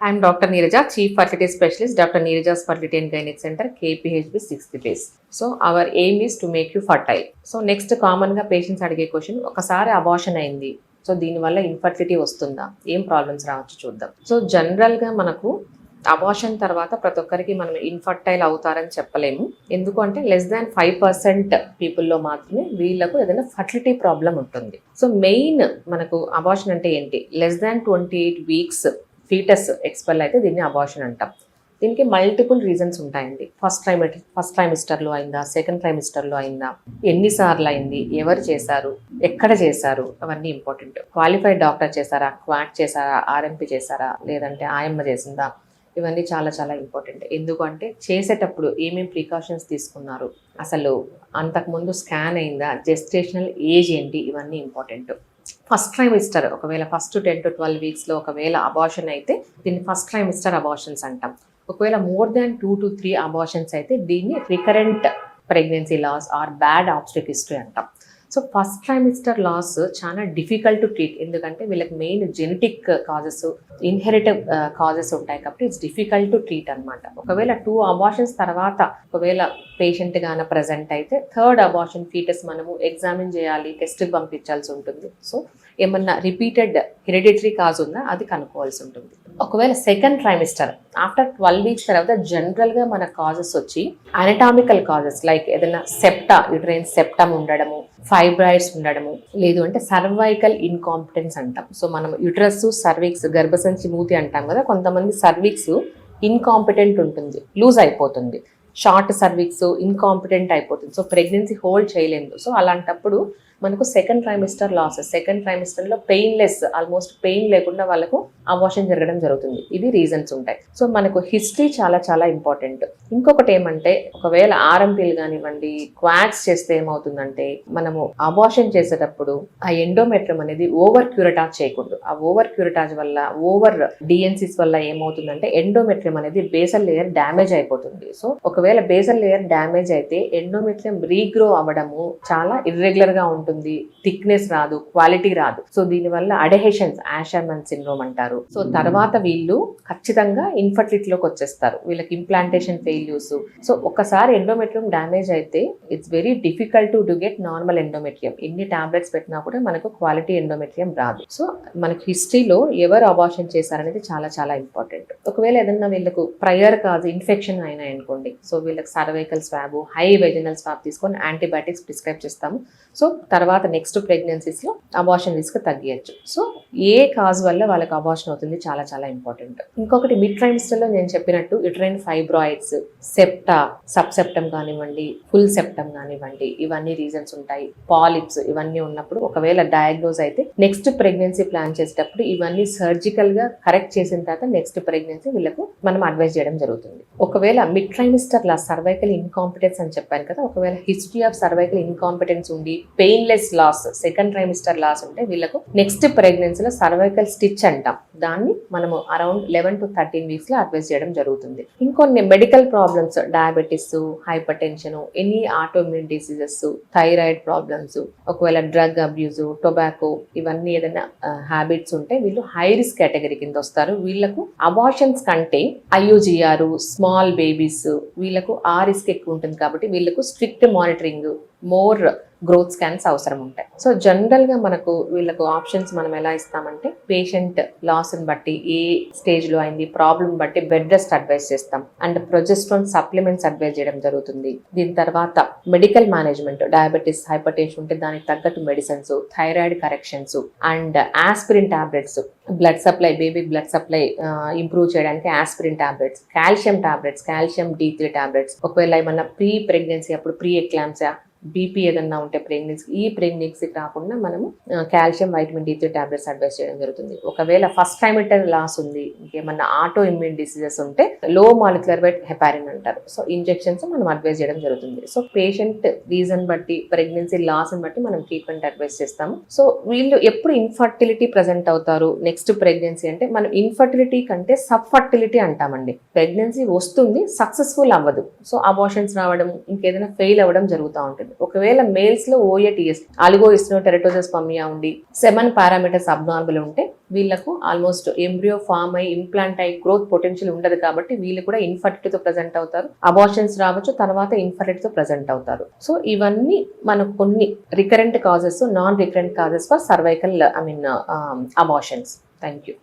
I'm doctor Neeraja chief fertility specialist doctor Neeraja's fertility and gynaec centre KPHB sixth phase so our aim is to make you fertile so next కామన్గా patients అడిగే question ఒకసారి abortion అయింది. So దీనివల్ల infertility వస్తుందా? ఏం problems రావచ్చు చూద్దాం. So జనరల్గా మనకు అబార్షన్ తర్వాత ప్రతి ఒక్కరికి మనం ఇన్ఫర్టైల్ అవుతారని చెప్పలేము. ఎందుకు అంటే లెస్ దాన్ ఫైవ్ పర్సెంట్ పీపుల్లో మాత్రమే వీళ్ళకు ఏదైనా ఫర్టిలిటీ ప్రాబ్లం ఉంటుంది. సో మెయిన్ మనకు అబార్షన్ అంటే ఏంటి? Less than twenty eight weeks foetus expel అయితే దీన్ని అబార్షన్ అంటాం. దీనికి మల్టిపుల్ రీజన్స్ ఉంటాయండి. ఫస్ట్ ట్రైమ్ ఫస్ట్ ట్రైమిస్టర్లో అయిందా సెకండ్ ట్రైమిస్టర్లో అయిందా ఎన్నిసార్లు అయింది ఎవరు చేశారు ఎక్కడ చేశారు అవన్నీ ఇంపార్టెంట్ క్వాలిఫైడ్ డాక్టర్ చేశారా క్వాక్ చేశారా ఆర్ఎంపీ చేశారా లేదంటే ఆయమ్మ చేసిందా ఇవన్నీ చాలా చాలా ఇంపార్టెంట్ ఎందుకంటే చేసేటప్పుడు ఏమేమి ప్రికాషన్స్ తీసుకున్నారు అసలు అంతకుముందు స్కాన్ అయిందా జెస్టేషనల్ ఏజ్ ఏంటి ఇవన్నీ ఇంపార్టెంట్ ఫస్ట్ ట్రైమిస్టర్ ఒకవేళ ఫస్ట్ టెన్ టు ట్వెల్వ్ వీక్స్లో ఒకవేళ అబార్షన్ అయితే దీన్ని ఫస్ట్ ట్రైమిస్టర్ అబార్షన్స్ అంటాం. ఒకవేళ more than two to three abortions అయితే దీన్ని recurrent pregnancy loss or bad obstetric history అంటాం. సో ఫస్ట్ ట్రైమిస్టర్ లాస్ చాలా డిఫికల్ట్ టు ట్రీట్ ఎందుకంటే వీళ్ళకి main genetic causes inheritive causes ఉంటాయి కాబట్టి ఇట్స్ డిఫికల్ట్ టు ట్రీట్ అనమాట ఒకవేళ టూ అబార్షన్స్ తర్వాత ఒకవేళ పేషెంట్ గాన ప్రజెంట్ అయితే థర్డ్ అబార్షన్ ఫీటస్ మనము ఎగ్జామిన్ చేయాలి టెస్ట్కి పంపించాల్సి ఉంటుంది. సో ఏమన్నా రిపీటెడ్ హెరిడిటరీ కాజ్ ఉందా అది కనుక్కోవాల్సి ఉంటుంది. ఒకవేళ second trimester after twelve weeks తర్వాత జనరల్గా మన కాజెస్ వచ్చి అనటామికల్ కాజెస్ లైక్ ఏదైనా సెప్టా యుట్రైన్ సెప్టమ్ ఉండడము ఫైబ్రాయిడ్స్ ఉండడము లేదు అంటే సర్వైకల్ ఇన్కాంపిటెన్స్ అంటాం. సో మనం యుట్రస్ సర్వీక్స్ గర్భసంచి మూతి అంటాం కదా కొంతమంది సర్వీక్స్ ఇన్కాంపిటెంట్ ఉంటుంది లూజ్ అయిపోతుంది. షార్ట్ సర్వీక్స్ ఇన్కాంపిటెంట్ అయిపోతుంది. సో ప్రెగ్నెన్సీ హోల్డ్ చేయలేదు సో అలాంటప్పుడు మనకు సెకండ్ ట్రైమిస్టర్ లాసెస్ సెకండ్ ట్రైమిస్టర్లో పెయిన్లెస్ ఆల్మోస్ట్ పెయిన్ లేకుండా వాళ్ళకు అబార్షన్ జరగడం జరుగుతుంది. ఇది రీజన్స్ ఉంటాయి. సో మనకు హిస్టరీ చాలా చాలా ఇంపార్టెంట్ ఇంకొకటి ఏమంటే ఒకవేళ ఆర్ఎంపీలు కానివ్వండి క్వాక్స్ చేస్తే ఏమవుతుందంటే మనము అబార్షన్ చేసేటప్పుడు ఆ ఎండోమెట్రియం అనేది ఓవర్ క్యూరటాజ్ చేయకూడదు. ఆ ఓవర్ క్యూరటాజ్ వల్ల ఓవర్ డిఎన్సిస్ వల్ల ఏమవుతుందంటే ఎండోమెట్రియం అనేది బేసల్ లేయర్ డ్యామేజ్ అయిపోతుంది. సో ఒకవేళ బేసల్ లేయర్ డ్యామేజ్ అయితే ఎండోమెట్రియం రీగ్రో అవ్వడము చాలా ఇర్రెగ్యులర్గా ఉంటుంది థిక్నెస్ రాదు క్వాలిటీ రాదు. సో దీనివల్ల అడహేషన్స్ యాషర్మన్ సిండ్రోమ్ అంటారు. సో తర్వాత వీళ్ళు ఖచ్చితంగా ఇన్ఫర్టిలిటీలోకి వచ్చేస్తారు. వీళ్ళకి ఇంప్లాంటేషన్ ఫెయిల్యూస్ సో ఒకసారి ఎండోమెట్రియం డ్యామేజ్ అయితే it's very difficult to get normal endometrium ఎన్ని టాబ్లెట్స్ పెట్టినా కూడా మనకు క్వాలిటీ ఎండోమెట్రియం రాదు. సో మనకి హిస్టరీలో ఎవరు అబార్షన్ చేశారనేది చాలా చాలా ఇంపార్టెంట్ ఒకవేళ ఏదన్నా వీళ్ళకు ప్రయర్ కాజ్ ఇన్ఫెక్షన్ అయినాయి అనుకోండి సో వీళ్ళకి cervical swab high vaginal swab తీసుకొని యాంటీబయాటిక్స్ ప్రిస్క్రైబ్ చేస్తాము. సో తర్వాత నెక్స్ట్ ప్రెగ్నెన్సీస్లో అబార్షన్ రిస్క్ తగ్గించచ్చు సో ఏ కాజ్ వల్ల వాళ్ళకి అబార్షన్ అవుతుంది చాలా చాలా ఇంపార్టెంట్ ఇంకొకటి మిడ్ ట్రైమిస్టర్లో నేను చెప్పినట్టు యుట్రైన్ ఫైబ్రాయిడ్స్ సెప్టా సబ్సెప్టమ్ కానివ్వండి ఫుల్ సెప్టమ్ కానివ్వండి ఇవన్నీ రీజన్స్ ఉంటాయి. పాలిప్స్ ఇవన్నీ ఉన్నప్పుడు ఒకవేళ డయాగ్నోజ్ అయితే నెక్స్ట్ ప్రెగ్నెన్సీ ప్లాన్ చేసేటప్పుడు ఇవన్నీ సర్జికల్గా కరెక్ట్ చేసిన తర్వాత నెక్స్ట్ ప్రెగ్నెన్సీ వీళ్ళకు మనం అడ్వైజ్ చేయడం జరుగుతుంది. ఒకవేళ మిడ్ ట్రైమిస్టర్ల సర్వైకల్ ఇన్కాంపిటెన్స్ అని చెప్పాను కదా ఒకవేళ హిస్టరీ ఆఫ్ సర్వైకల్ ఇన్కాంపిటెన్స్ ఉండి pain painless loss second trimester loss ఉంటే వీళ్ళకు నెక్స్ట్ ప్రెగ్నెన్సీలో సర్వైకల్ స్టిచ్ అంటాం. దాన్ని మనము అరౌండ్ లెవెన్ టు థర్టీన్ వీక్స్లో అడ్వైస్ చేయడం జరుగుతుంది. ఇంకొన్ని medical problems diabetes hypertension any autoimmune diseases thyroid problems ఒకవేళ డ్రగ్ అబ్యూజ్ టొబాకో ఇవన్నీ ఏదైనా హ్యాబిట్స్ ఉంటే వీళ్ళు హై రిస్క్ కేటగిరీ కింద వస్తారు. వీళ్ళకు అబార్షన్స్ కంటే ఐయుజిఆర్ స్మాల్ బేబీస్ వీళ్ళకు ఆ రిస్క్ ఎక్కువ ఉంటుంది కాబట్టి వీళ్ళకు strict monitoring more growth scans అవసరం ఉంటాయి. సో జనరల్గా మనకు వీళ్ళకు ఆప్షన్స్ మనం ఎలా ఇస్తామంటే పేషెంట్ లాస్ని బట్టి ఏ స్టేజ్లో అయింది ప్రాబ్లం బట్టి బెడ్ రెస్ట్ అడ్వైస్ చేస్తాం. అండ్ ప్రొజెస్ట్రాన్ సప్లిమెంట్స్ అడ్వైస్ చేయడం జరుగుతుంది. దీని తర్వాత medical management diabetes hypertension ఉంటే దానికి తగ్గట్టు medicines thyroid corrections and aspirin tablets blood supply baby blood supply improve చేయడానికి aspirin tablets calcium tablets calcium D three tablets ఒకవేళ ఏమన్నా ప్రీ ప్రెగ్నెన్సీ అప్పుడు ప్రీ ఎక్లామ్సా బీపీ ఏదన్నా ఉంటే ప్రెగ్నెన్సీ ఈ ప్రెగ్నెన్సీ కాకుండా మనము calcium vitamin D three tablets advise చేయడం జరుగుతుంది. ఒకవేళ ఫస్ట్ టైమిటర్ లాస్ ఉంది ఇంకేమన్నా ఆటో ఇమ్యూన్ డిసీజెస్ ఉంటే లో మాలిక్యులర్ వైట్ హెపారిన్ అంటారు. సో ఇంజెక్షన్స్ మనం అడ్వైస్ చేయడం జరుగుతుంది. సో పేషెంట్ రీజన్ బట్టి ప్రెగ్నెన్సీ లాస్ బట్టి మనం ట్రీట్మెంట్ అడ్వైస్ చేస్తాము. సో వీళ్ళు ఎప్పుడు ఇన్ఫర్టిలిటీ ప్రజెంట్ అవుతారు నెక్స్ట్ ప్రెగ్నెన్సీ అంటే మనం ఇన్ఫర్టిలిటీ కంటే సబ్ ఫర్టిలిటీ అంటామండి. ప్రెగ్నెన్సీ వస్తుంది సక్సెస్ఫుల్ అవ్వదు. సో అబోషన్స్ రావడం ఇంకేదైనా ఫెయిల్ అవ్వడం జరుగుతూ ఉంటుంది. ఒకవేళ మేల్స్లో ఓఏటిఎస్ అలిగో ఇస్నో టెరటోజస్ పమ్మియా ఉండి సెవెన్ పారామీటర్స్ అబ్నార్మల్ ఉంటే వీళ్ళకు ఆల్మోస్ట్ ఎంబ్రియో ఫామ్ అయి ఇంప్లాంట్ అయి గ్రోత్ పొటెన్షియల్ ఉండదు కాబట్టి వీళ్ళు కూడా infertility ప్రజెంట్ అవుతారు. అబార్షన్స్ రావచ్చు తర్వాత infertility ప్రజెంట్ అవుతారు. సో ఇవన్నీ మనకు కొన్ని recurrent causes non recurrent causes for cervical I mean abortions thank you